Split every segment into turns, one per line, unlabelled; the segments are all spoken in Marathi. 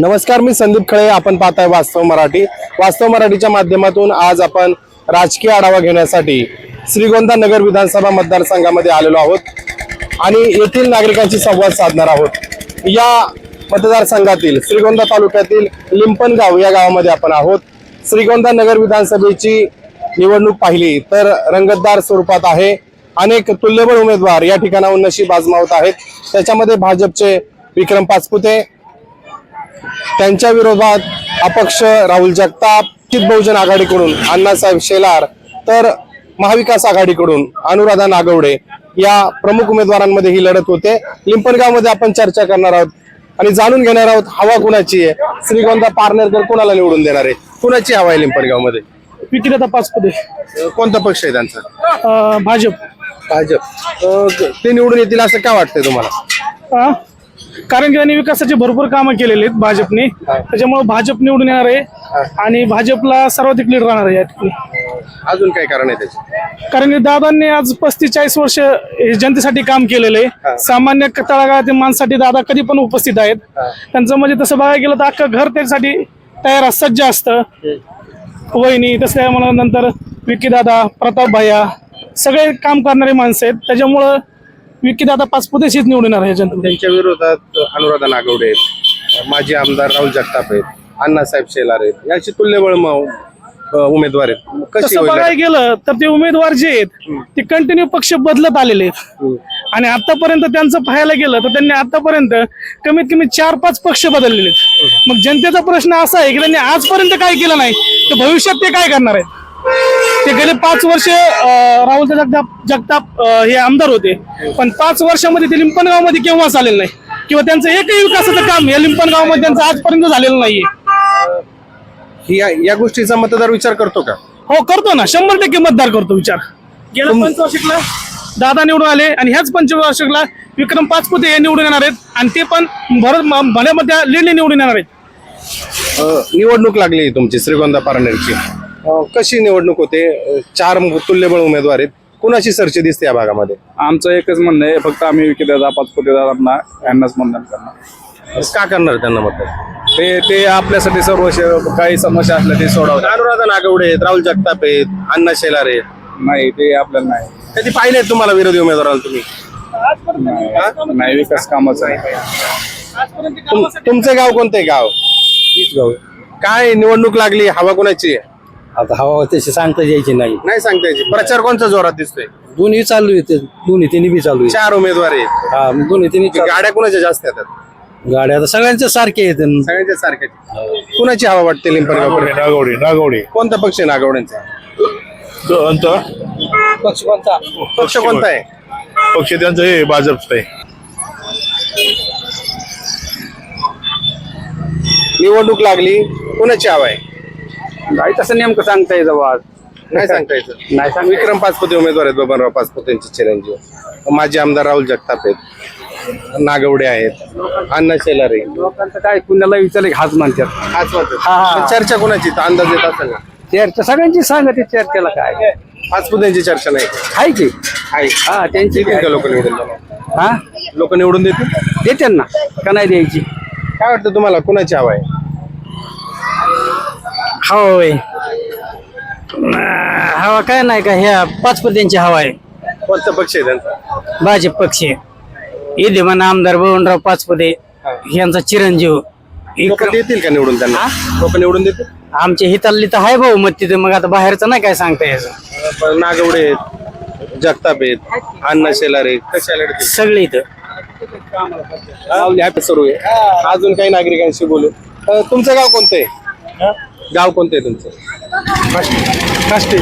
नमस्कार मी संदीप खळे. आपण पाहताय वास्तव मराठी. वास्तव मराठीच्या माध्यमातून आज आपण राजकीय आढावा घेण्यासाठी श्रीगोंदा नगर विधानसभा मतदारसंघामध्ये आलेलो आहोत आणि येथील नागरिकांशी संवाद साधणार आहोत. या मतदारसंघातील श्रीगोंदा तालुक्यातील लिंपणगाव या गावामध्ये आपण आहोत. श्रीगोंदा नगर विधानसभेची निवडणूक पाहिली तर रंगतदार स्वरूपात आहे. अनेक तुल्यबळ उमेदवार या ठिकाणाहून नशीब आजमावत आहेत. त्याच्यामध्ये भाजपचे विक्रम पाचपुते त्यांच्या विरोधात अपक्ष राहुल जगताप चित बहुजन आघाडीकडून अण्णासाहेब शेलार तर महाविकास आघाडीकडून अनुराधा नागवडे या प्रमुख उमेदवारांमध्ये ही लढत होते. लिंपणगावमध्ये आपण चर्चा करणार आहोत आणि जाणून घेणार आहोत हवा कुणाची आहे. श्रीगोंदा पारनेरकर कोणाला निवडून देणार आहे? कुणाची हवा आहे लिंपणगावमध्ये?
विक्रेता पाचपदे
अं, कोणता पक्ष आहे त्यांचा?
भाजप.
भाजप. ते निवडून येतील असं का वाटतंय तुम्हाला?
कारण की त्यांनी विकासाचे भरपूर कामं केलेली आहेत भाजपने. त्याच्यामुळे भाजप निवडून येणार आहे आणि भाजपला सर्वाधिक लीड राहणार आहे या ठिकाणी.
अजून काय कारण आहे त्याचे?
कारण की दादांनी आज पस्तीस चाळीस वर्ष हे जनतेसाठी काम केलेलं आहे. सामान्य तळागाळातील माणसाठी दादा कधी पण उपस्थित आहेत. त्यांचं म्हणजे तसं बघायला गेलं तर अख्खं घर त्याच्यासाठी तयार सज्ज असतं. वहिनी तसं म्हणा नंतर विकी दादा प्रताप भैया सगळे काम करणारे माणसं आहेत. त्याच्यामुळं विकी दादा पाचपुतेशीच निवडून येणार आहे जनता
त्यांच्या विरोधात अनुराधा नागवडे आहेत माजी आमदार राहुल जगताप आहेत अण्णासाहेब शेलार आहेत याची तुल्यबळ म- उमेदवार आहेत. कशी
तसं
होईल?
बघायला गेलं तर ते उमेदवार जे आहेत ते कंटिन्यू पक्ष बदलत आलेले आहेत. आणि आतापर्यंत त्यांचं पाहायला गेलं तर त्यांनी आतापर्यंत कमीत कमी चार पाच पक्ष बदललेले आहेत. मग जनतेचा प्रश्न असा आहे की त्यांनी आजपर्यंत काय केलं नाही तर भविष्यात ते काय करणार आहेत? ते गेले पाच वर्ष राहुल जगताप जगताप हे आमदार होते. पण पाच वर्षामध्ये ते लिंपणगावमध्ये केव्हाच आलेलं नाही. किंवा त्यांचं एकही विकासाचं काम या लिंपणगावमध्ये त्यांचं आजपर्यंत झालेलं नाहीये.
ही या- या गोष्टीचा मतदार विचार करतो का?
हो करतो ना. शंभर टक्के मतदार करतो विचार. गेल्या पंचवार्षिकला दादा निवडून आले आणि ह्याच पंचवार्षिकला विक्रम पाचपुते हे निवडून येणार आहेत. आणि ते पण भरत भल्यामध्ये लीडने निवडून येणार आहेत.
निवडणूक लागली तुमची श्रीगोंदा पारनेरची. अ, कशी निवडणूक होते? अ, चार तुल्यबळ उमेदवार आहेत. कुणाची सरची दिसते या भागामध्ये?
आमचं एकच म्हणणं आहे फक्त आम्ही विकेदादा पाचपुते दादांना यांनाच मतदान करणार.
का करणार त्यांना मतदान?
ते ते आपल्यासाठी सर्व शे- काही समस्या असल्या ते सोडवतात.
अनुराधा नागवडे आहेत राहुल जगताप आहेत अण्णा शेलार आहेत.
नाही ते आपल्याला नाही.
कधी पाहिले तुम्हाला विरोधी उमेदवाराला तुम्ही?
नाही. नाही विकास कामच आहे
तुम- तुमचं गाव कोणतं आहे गाव? काय निवडणूक लागली? हवा कोणाची आहे?
आता हवा तशी सांगता यायची नाही.
नाही सांगता यायची. प्रचार कोणचा जोरात दिसतोय?
दोन्ही चालू आहे ते दोन्ही तिन्ही बी चालू आहे
चार उमेदवार आहेत.
हा मग दोन्ही तिन्ही चालू-
गाड्या कोणाच्या जास्त येतात
गाड्या आता सगळ्यांच्या सारखे आहेत.
सगळ्यांच्या सारख्या कुणाची हवा वाटते
नागवडी नागवडी
कोणता पक्ष आहे नागवड्यांचा?
पक्ष कोणता?
पक्ष कोणता आहे?
पक्ष त्यांचं हे भाजपचं आहे.
निवडणूक लागली. कोणाची हवा आहे?
नाही तसं नेमकं सांगता येतं आज.
नाही सांगता येतं.
नाही सांग
विक्रम पाचपुते उमेदवार आहेत बबनराव पाचपुतेंचे चिरंजीव. माजी आमदार राहुल जगताप आहेत. नागवडे आहेत. अण्णा शेलारे.
लोकांचं काय कुणाला विचारलं की हाच म्हणतात.
हाच म्हणतो.
हा, हा.
पण चर्चा कोणाची? तर अंदाज येत असेल ना.
चर्चा सगळ्यांची सांगते चर्चेला काय.
पाचपुतेंची चर्चा नाही.
आहे की?
आहे
हा त्यांची
का लोक निवडून?
हा?
लोक निवडून देतील?
देते ना. का नाही द्यायची?
काय वाटतं तुम्हाला? कुणाची हवा आहे?
हवा होय. हवा काय नाही का ह्या पाच पद्यांची हवा आहे.
कोणता पक्ष आहे त्यांचा?
भाजप पक्ष विद्यमान आमदार बळवंतराव पाचपदे यांचा चिरंजीव.
लोक देतील का निवडून त्यांना? लोक निवडून देतील?
आमच्या हिताल्ली तर आहे भाऊ मग तिथे मग आता बाहेरचं नाही काय सांगता यायचं.
पण नागवडे आहेत जगताप आहेत अण्णा शेलारे कशाला?
सगळे इथं.
सुरू आहे. अजून काही नागरिकांशी बोलू. अ, तुमचं गाव कोणतं आहे? गाव कोणतं आहे तुमचं? काष्टी. काष्टी.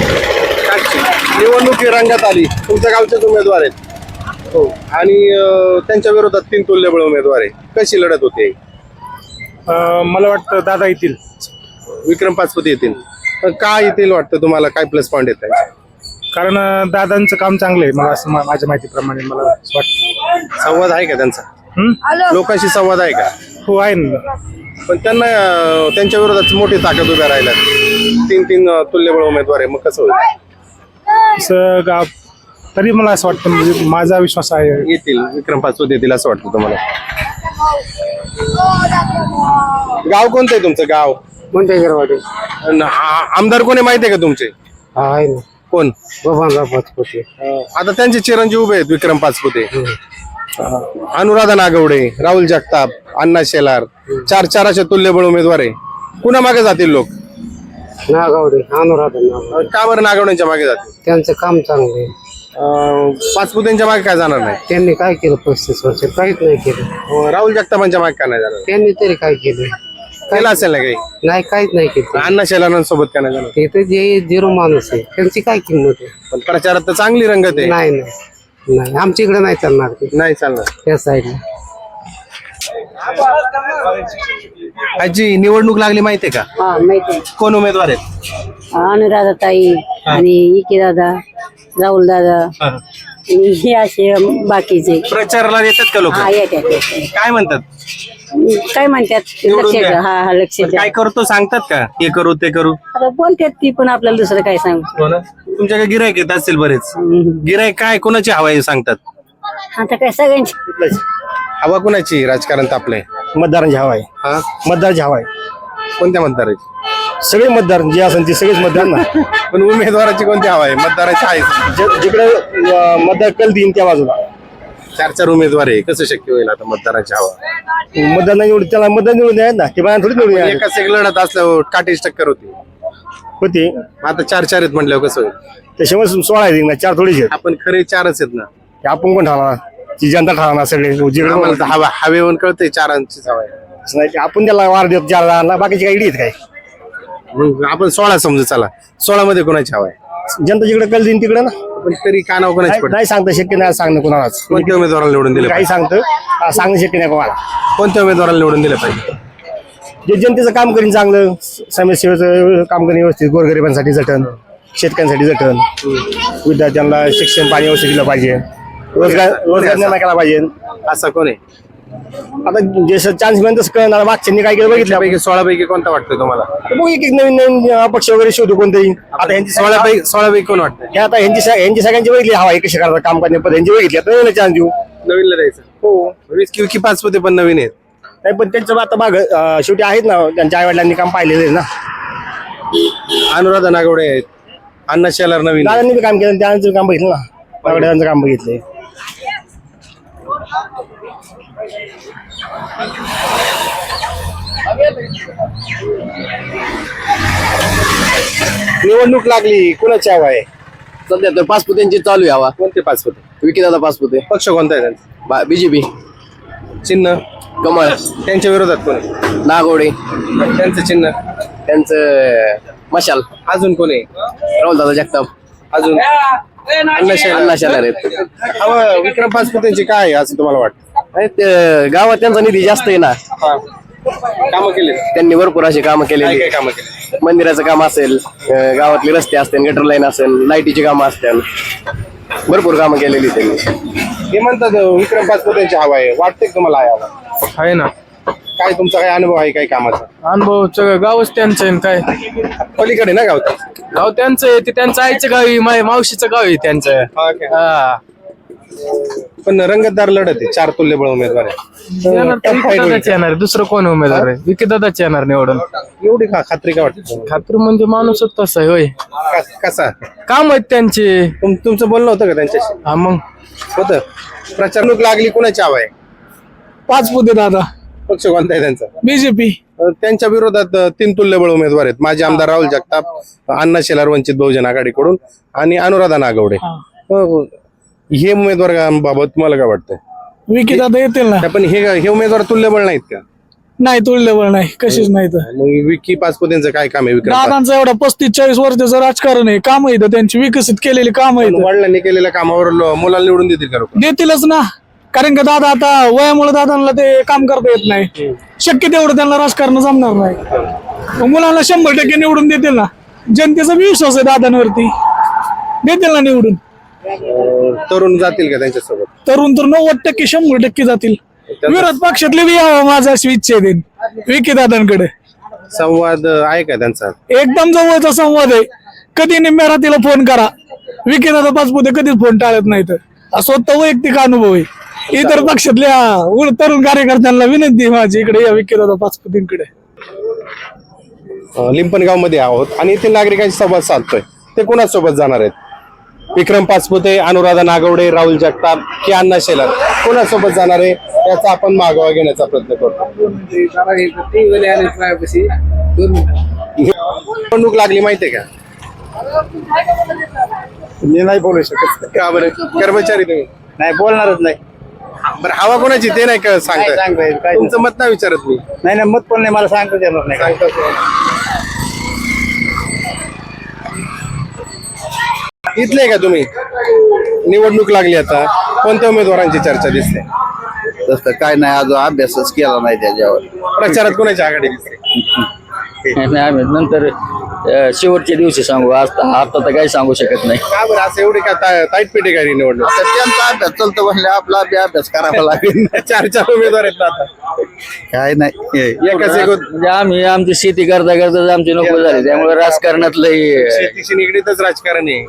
निवडणुकी रंगात आली. तुमच्या गावचेच उमेदवार आहेत. हो. आणि अ, त्यांच्या विरोधात तीन तुल्यबळ उमेदवार आहे कशी लढत होते?
मला वाटतं दादा येतील.
विक्रम पाचपती येतील. का येतील वाटतं तुम्हाला? काय प्लस पॉईंट येत
कारण दादांचं काम चांगलं आहे. मला असं माझ्या माहितीप्रमाणे मला वाटतं.
संवाद आहे का त्यांचा? लोकांशी संवाद आहे का?
हो आहे ना.
पण त्यांना अ, त्यांच्या विरोधात मोठी ताकद उभ्या राहिल्या तीन तीन अ, तुल्यबळ उमेदवार आहे. मग कसं होईल?
असं तरी मला असं वाटतं म्हणजे माझा विश्वास आहे.
येतील. विक्रम पाचपत येतील असं वाटतं तुम्हाला? गाव कोणतं आहे तुमचं? गाव? अन आ- आमदार कोणी माहिती आहे का तुमचे?
हा आहे ना.
कोण?
बबानराव पाचपुते.
आता त्यांचे चिरंजीव उभे आहेत विक्रम पाचपुते. अनुराधा नागवडे राहुल जगताप अण्णा शेलार चार चार असे तुल्यबळ उमेदवार आहे. कुणा मागे जातील लोक?
नागावडे अनुराधा
का बरं नागवड्यांच्या मागे जातील?
त्यांचं काम चांगलं आहे.
अं, पाचपुतेंच्या मागे काय जाणार नाही?
त्यांनी काय केलं पस्तीस वर्ष? काहीच नाही केलं.
अं, राहुल जगतापांच्या मागे का नाही जाणार?
त्यांनी तरी काय केलं?
केलं असेल ना काही?
नाही काहीच नाही केलं.
अण्णा शेलारांसोबत का नाही जाणार?
ते तर जे झिरो माणूस आहे त्यांची काय किंमत आहे?
पण प्रचारात तर चांगली रंगत आहे.
नाही नाही. नाही आमच्या इकडे नाही चालणार ते.
नाही चालणार.
त्या साईडला
आजी निवडणूक लागली माहितीये का?
हा माहिती
कोण उमेदवार आहेत?
अनुराधा ताई आणि इके दादा राहुल दादा आणि हे असे बाकीचे.
प्रचाराला येतात का लोक?
हा येतात येतात.
काय म्हणतात?
काय म्हणतात?
निवडून
लक्ष
द्या.
द्या. हा हा लक्ष द्या.
काय करतो सांगतात का? हे करू ते करू.
आता बोलतात ती पण आपल्याला दुसरं काय सांग?
हो ना. तुमच्याकडे गिरायक येत असेल बरेच. गिरायक काय कोणाची हवा आहे सांगतात?
आता काय सगळ्यांची.
हवा कुणाची? राजकारण तापलंय
मतदारांची हवा आहे.
हा?
मतदारांची हवा आहे.
कोणत्या मतदाराची?
सगळे मतदार जे असेल ते सगळेच मतदार ना.
पण उमेदवाराची कोणती हवा आहे? मतदाराची आहे.
जे- जिकडे अं, मतदार कल देईन त्या बाजूला.
चार चार उमेदवार आहे. कसं शक्य होईल आता मतदाराची हवा?
मतदार नाही निवडून त्याला मतदार निवडून द्या ना. ते बाया थोडी निवडून
एकाच एक लढत असल्यावर काटेच टक्कर होती.
होते.
आता चार चार आहेत म्हटल्यावर कसं होईल?
त्याच्यामुळे सोळा आहेत ना चार थोडीच आहेत.
आपण खरे चारच आहेत ना?
ते आपण कोण ठरवणार ती जनता ठरवणार सगळे जिकडे
आम्हाला तर हवा हवेवरून कळतंय चारांचीच हवा आहे
असं नाही की आपण त्याला वार देतो चार जणांना बाकीची काही आहेत काय?
मग आपण सोळा समजू चला. सोळा मध्ये कोणाची हवा आहे?
जनता जिकडे कल देईन तिकडे ना.
पण तरी कानावर कोणाची
नाही-
पडते?
नाही सांगता शक्य नाही सांगणं कोणालाच.
कोणत्या उमेदवाराला निवडून दिलं
काही सांगतं सांगणं शक्य नाही कोणाला.
कोणत्या उमेदवाराला निवडून दिलं पाहिजे?
जे जनतेचं काम करीन चांगलं समाजसेवेचं काम करीन व्यवस्थित गोरगरिबांसाठी जटन शेतकऱ्यांसाठी जटन विद्यार्थ्यांना शिक्षण पाणी व्यवस्थित दिलं पाहिजे. रोजगार रोजगार निर्माण केला पाहिजे.
असा कोण आहे?
आता जे चान्स मिळेल तसं कळणार. मागच्यांनी काय केलं बघितलं
पैकी सोळा पैकी कोणता वाटतोय तुम्हाला?
बघू एक एक नवीन नवीन अपक्ष वगैरे शोधू कोणतंही. आता यांची
सोळा पैकी सोळा पैकी कोण वाटतंय?
हे आता यांची यांची सगळ्यांची बघितली. हवा आहे कशी करतात काम करणे पण यांची बघितली. आता नवीन चान्स देऊ.
नवीनला द्यायचं? हो. वीस की पाच पण नवीन आहेत.
नाही पण त्यांचं आता माग शेवटी आहेत ना त्यांच्या आई वडिलांनी काम पाहिलेलं आहे ना.
अनुराधा नागवडे आहेत. अण्णा शेलार नवीन.
दादांनी बी काम केलं त्यांचं काम बघितलं ना. वडिलांचं काम बघितलंय
निवडणूक लागली कुणाची हवा आहे?
सध्या तर पाचपुत्यांची चालू आहे हवा.
कोणते पाच होते
विकीदादा पाचपुते.
पक्ष कोणता आहे त्यांचा?
बीजेपी
चिन्ह?
कमळ.
त्यांच्या विरोधात कोण
नागोडे.
त्यांचं चिन्ह.
त्यांचं मशाल.
अजून कोण आहे?
राहुल दादा जगताप.
अजून? अण्णा शेलार.
आहेत.
हवा विक्रम पाचपुतेंची काय आहे असं तुम्हाला वाटतं?
आणि ते गावात त्यांचा निधी जास्त आहे ना.
कामं केले.
त्यांनी भरपूर अशी कामं
काय
केलेली
काय कामं केले?
मंदिराचं काम असेल अं, गावातले रस्ते असतील गटर लाईन असेल लाईटीची कामं असतील. भरपूर कामं केलेली त्यांनी.
हे म्हणतात विक्रम पाचपुतेंची हवा आहे. वाटते तुम्हाला आहे हवा?
आहे ना.
काय तुमचा काय अनुभव आहे काही कामाचा?
अनुभव सगळं गावच त्यांचं आहे काय?
पलीकडे ना गावचा
गाव त्यांचं आहे ते त्यांचं आईचं गाव आहे माझ्या मावशीचं गाव आहे त्यांचं. हा.
पण रंगतदार लढत आहे चार तुल्यबळ उमेदवार आहे.
येणार तर विकीदादाच येणार आहे. दुसरं कोण उमेदवार आहे? विकीदादाच येणार निवडून.
एवढी का खात्री का वाटते?
खात्री म्हणजे माणूसच तसा आहे होय.
कस- कसा?
काम आहेत त्यांचे.
तुम- तुमचं बोलणं होतं का त्यांच्याशी?
हा मग.
होतं. प्रचारणूक लागली कुणाची हवा आहे?
पाच पुते दादा.
पक्ष कोणता आहे त्यांचा?
बीजेपी.
अं, त्यांच्या विरोधात अं, तीन तुल्यबळ उमेदवार आहेत. माजी आमदार राहुल जगताप अण्णा शेलार वंचित बहुजन आघाडीकडून आणि अनुराधा नागवडे. अं, हे उमेदवारांबाबत तुम्हाला काय वाटतं
विकी दादा येतील ना.
पण हे हे उमेदवार तुल्यबळ नाहीत का?
नाही तुल्यबळ नाही. कशीच नाही तर.
मग विकी पाचपुतेंचं काय काम आहे विक्रम
दादांचं एवढं पस्तीस चाळीस वर्षाचं राजकारण आहे. काम आहे त्यांची विकसित केलेली काम
पण वडिलांनी केलेल्या कामावर लो- मुलाला निवडून देतील का लोक
देतीलच ना. कारण का दादा आता वयामुळे दादांना ते काम करता येत नाही. शक्य तेवढं त्यांना राजकारण जमणार नाही. मग मुलांना शंभर टक्के निवडून देतील ना. जनतेचा विश्वास आहे दादांवरती. देतील ना निवडून.
तरुण जातील का त्यांच्यासोबत?
तरुण तर नव्वद टक्के शंभर टक्के जातील. विरोध पक्षातले बी यावं माझा अशी इच्छा आहे विकी दादांकडे.
संवाद आहे का त्यांचा?
एकदम जवळचा संवाद आहे. कधी निम्म्या रात्रीला फोन करा. विकी दादा पाचपुते कधीच फोन टाळत नाहीत. हा स्वतः वैयक्तिक अनुभव आहे. इतर पक्षातल्या उर- तरुण कार्यकर्त्यांना विनंती आहे माझी इकडे या विकेदादा पाचपतींकडे.
लिंपणगावमध्ये आहोत आणि येथील नागरिकांशी संवाद साधतोय. ते कोणासोबत जाणार आहेत? विक्रम पाचपुते अनुराधा नागवडे राहुल जगताप की अण्णा शेलार कोणासोबत जाणार आहे? याचा आपण मागोवा घेण्याचा प्रयत्न करतो. निवडणूक लागली माहितीये का?
मी नाही बोलू शकत.
का बरं? कर्मचारी तुम्ही?
नाही बोलणारच नाही.
बरं हवा कोणाची? ते नाही का
सांगता येईल,
सांगता
काय
तुमचं मत नाही विचारत मी.
नाही नाही मत पण नाही मला सांगता येणार नाही.
इथले का तुम्ही? निवडणूक लागली आता. कोणत्या उमेदवारांची चर्चा दिसते?
तसं काय नाही अजून अभ्यासच केला नाही त्याच्यावर.
प्रचारात कोणाची आघाडी दिसते?
नाही, आम्ही नंतर अं, शेवटच्या दिवशी सांगू आज आता तर काही सांगू शकत नाही.
का बरं असं एवढी का ताईट पेटे का ही निवडणूक?
आता त्यांचा अभ्यास चालतो म्हणजे आपला बी अभ्यास करावा लागेल.
चार चार उमेदवार आहेत ना आता.
काय नाही
एकाच एक
म्हणजे आम्ही आमची शेती करता करता आमची नको झाली त्यामुळे राजकारणात लय
शेतीशी निगडीतच राजकारण आहे.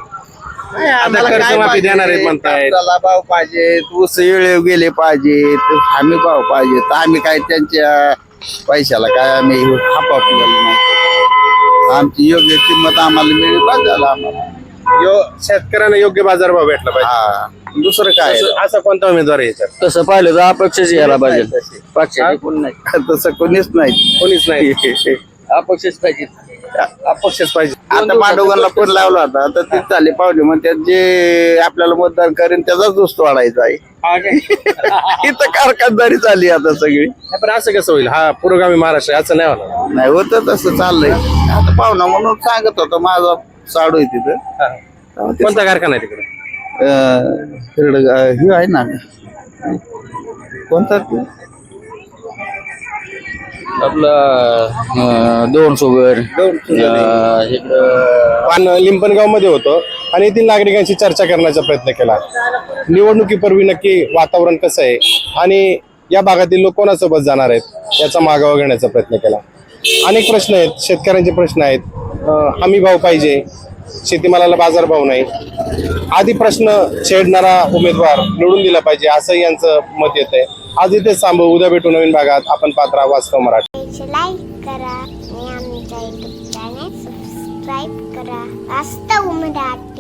आता कर्जमाफी देणार आहेत म्हणतायत.
त्याला भाव पाहिजे ऊस वेळेवर गेले पाहिजे हमी भाव पाहिजे तर आम्ही काय त्यांच्या पैशाला काय आम्ही हापापलेलं नाही. आमची योग्य किंमत आम्हाला मिळेल बस झालं आम्हाला.
यो शेतकऱ्यांना योग्य बाजारभाव भेटला पाहिजे.
हा. दुसरं काय
असं- असा कोणता उमेदवार आहे याच्यात?
तसं पाहिलं तर अपक्षच यायला पाहिजे. पक्षाचे कोण नाही?
तसं कोणीच नाही.
कोणीच नाही.
अपक्षच पाहिजे.
अपक्षच पाहिजे.
आता पांडुगांना पण लावला होता तर ते चाले पावले. मग त्यात जे आपल्याला मतदान करेन त्याचाच दोस्त वाढायचा आहे इथं कारखानदारी चालली आता सगळी.
पण असं कसं होईल? हा पुरोगामी महाराष्ट्र आहे, असं नाही होणार.
नाही होत तसं चाललंय. आता पाहुणा म्हणून सांगत होता माझा साडू आहे तिथं. तेव्हा ते,
कोणता कारखाना आहे तिकडे?
अं, अं, हे आहे ना. कोणता? ते?
आपलं दोन सुगर
पण लिंपणगावमध्ये होतो आणि येथील नागरिकांशी चर्चा करण्याचा प्रयत्न केला. निवडणुकीपूर्वी नक्की वातावरण कसं आहे आणि या भागातील लोक कोणासोबत जाणार आहेत याचा मागोवा घेण्याचा प्रयत्न केला. अनेक प्रश्न आहेत शेतकऱ्यांचे प्रश्न आहेत. हमी भाव पाहिजे शेतीमालाला बाजारभाव नाही. आधी प्रश्न छेडणारा उमेदवार निवडून दिला पाहिजे असं यांचं मत येत आहे आज इथेच सांभू उद्या भेटू नवीन भागात. आपण पात्रा वास्तव मराठी.
लाईक करा आणि आमच्या युट्यूब चॅनेल सबस्क्राईब करा. वास्तव मराठी.